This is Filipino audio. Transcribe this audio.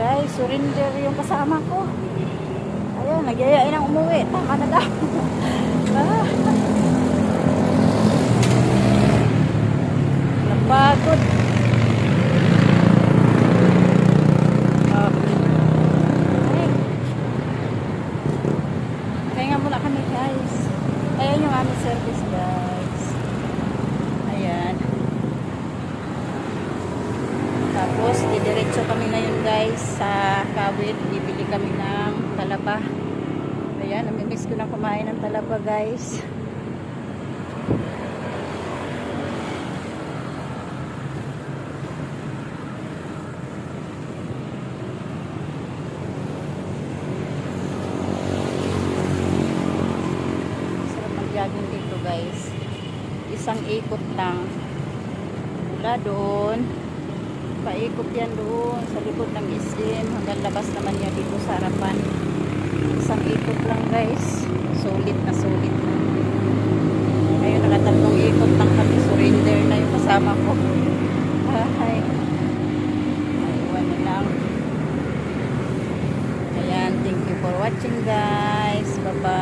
guys, surrender yung kasama ko. Ayun, nagyayain ang umuwi. Tama na daw. ah. Napagod. Ay. Kaya nga muna kami guys. Ayan yung aming service guys. Ayan. Tapos, didiretso kami ngayon guys sa Kawit. Bibili kami ng talaba. Ayan, namimiss ko na kumain ng talaba guys. Mag-jogging dito guys. Isang ikot lang. Mula doon. Paikot yan doon sa likod ng SM. Hanggang labas naman niya dito sa harapan. Isang ikot lang guys. Sulit na sulit na. Ngayon nakatatlong ikot lang kami. Surrender na yung kasama ko. Ay. Aywan na lang. Ayan. Thank you for watching guys. Bye-bye.